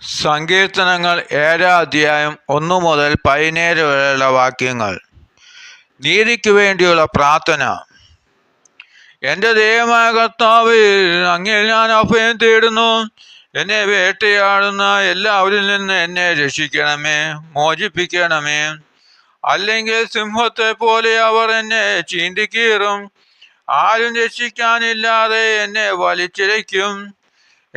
സങ്കീർത്തനങ്ങൾ ഏഴാം അധ്യായം ഒന്നു മുതൽ പതിനേഴ് വരെയുള്ള വാക്യങ്ങൾ. നീതിക്ക് വേണ്ടിയുള്ള പ്രാർത്ഥന. എന്റെ ദൈവമായ കർത്താവിൽ അങ്ങിൽ ഞാൻ അഭയം തേടുന്നു. എന്നെ വേട്ടയാടുന്ന എല്ലാവരിൽ നിന്ന് എന്നെ രക്ഷിക്കണമേ മോചിപ്പിക്കണമേ. അല്ലെങ്കിൽ സിംഹത്തെ പോലെ അവർ എന്നെ ചീന്തിക്കീറും ആരും രക്ഷിക്കാനില്ലാതെ എന്നെ വലിച്ചിഴയ്ക്കും.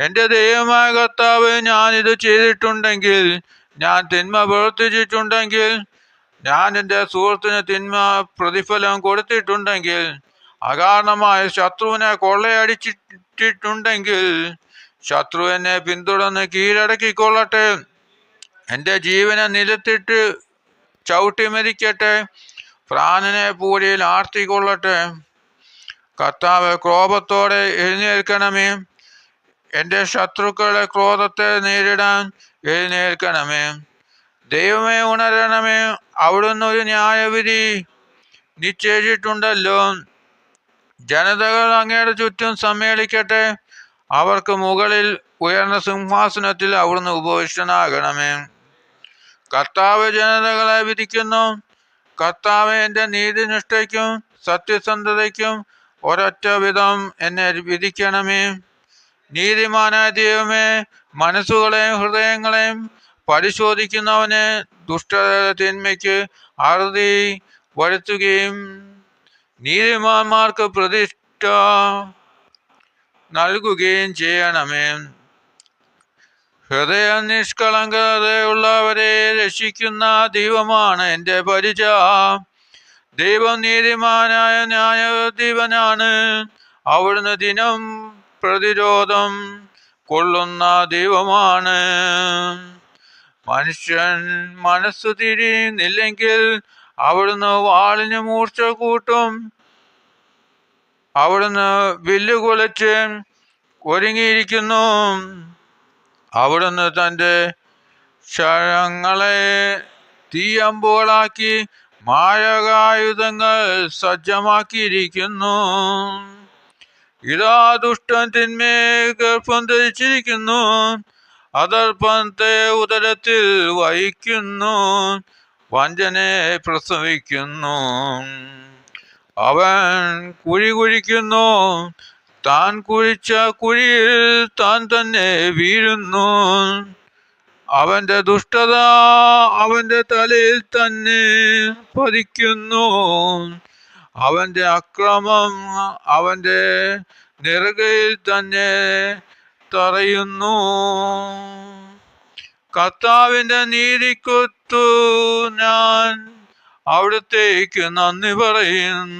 എന്റെ ദൈവമായ കർത്താവ് ഇത് ചെയ്തിട്ടുണ്ടെങ്കിൽ ഞാൻ തിന്മ പ്രവർത്തിച്ചിട്ടുണ്ടെങ്കിൽ ഞാൻ എന്റെ സുഹൃത്തിന് തിന്മ പ്രതിഫലം കൊടുത്തിട്ടുണ്ടെങ്കിൽ അകാരണമായ ശത്രുവിനെ കൊള്ളയടിച്ചിട്ടുണ്ടെങ്കിൽ ശത്രു എന്നെ പിന്തുടർന്ന് കീഴടക്കിക്കൊള്ളട്ടെ. എന്റെ ജീവനെ നിലത്തിട്ട് ചവിട്ടി മരിക്കട്ടെ പ്രാണനെ പൂരിയിൽ ആർത്തിക്കൊള്ളട്ടെ. കർത്താവ് ക്രോപത്തോടെ എഴുന്നേൽക്കണമേ. എന്റെ ശത്രുക്കളുടെ ക്രോധത്തെ നേരിടാൻ എഴുന്നേൽക്കണമേ. ദൈവമേ ഉണരണമേ. അവിടുന്ന് ഒരു ന്യായവിധി നിശ്ചയിച്ചിട്ടുണ്ടല്ലോ. ജനതകൾ അങ്ങയുടെ ചുറ്റും സമ്മേളിക്കട്ടെ. അവർക്ക് മുകളിൽ ഉയർന്ന സിംഹാസനത്തിൽ അവിടുന്ന് ഉപവിഷ്ടനാകണമേ. കർത്താവ് ജനതകളെ വിധിക്കുന്നു. കർത്താവ് എന്റെ നീതിനിഷ്ഠയ്ക്കും സത്യസന്ധതയ്ക്കും ഒരൊറ്റ വിധം എന്നെ വിധിക്കണമേ. നീതിമാനായ ദൈവമേ മനസ്സുകളെയും ഹൃദയങ്ങളെയും പരിശോധിക്കുന്നവന് ദുഷ്ട തിന്മയ്ക്ക് അറുതി വരുത്തുകയും നീതിമാന്മാർക്ക് പ്രതിഷ്ഠ നൽകുകയും ചെയ്യണമേ. ഹൃദയ നിഷ്കളങ്കതയുള്ളവരെ രക്ഷിക്കുന്ന ദൈവമാണ് എന്റെ പരിച ദൈവം നീതിമാനായ ന്യായാധിപനാണ്. അവിടുന്ന് ദിനം പ്രതിരോധം കൊള്ളുന്ന ദൈവമാണ്. മനുഷ്യൻ മനസ്സു തിരിയുന്നില്ലെങ്കിൽ അവിടുന്ന് വാളിന് മൂർച്ച കൂട്ടും. അവിടുന്ന് വില്ല് കുലച്ച് ഒരുങ്ങിയിരിക്കുന്നു. അവിടുന്ന് തന്റെ ശരങ്ങളെ തീയമ്പുകളാക്കി മാരകായുധങ്ങൾ സജ്ജമാക്കിയിരിക്കുന്നു. ഇതാ ദുഷ്ടൻ ഗർഭം ധരിച്ചിരിക്കുന്നു. അതർപ്പണത്തെ ഉദരത്തിൽ വഹിക്കുന്നു. വഞ്ചനെ പ്രസവിക്കുന്നു. അവൻ കുഴി കുഴിക്കുന്നു. താൻ കുഴിച്ച കുഴിയിൽ താൻ തന്നെ വീഴുന്നു. അവന്റെ ദുഷ്ടത അവന്റെ തലയിൽ തന്നെ പതിക്കുന്നു. അവന്റെ അക്രമം അവന്റെ നെറുകയിൽ തന്നെ തറയുന്നു. കർത്താവിന്റെ നീതിക്കൊത്തു ഞാൻ അവിടത്തേക്ക് നന്ദി പറയും.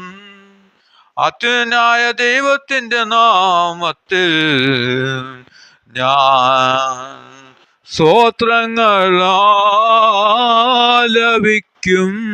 അത്യുനായ ദൈവത്തിന്റെ നാമത്തിൽ ഞാൻ സ്വോത്രങ്ങൾ ആലപിക്കും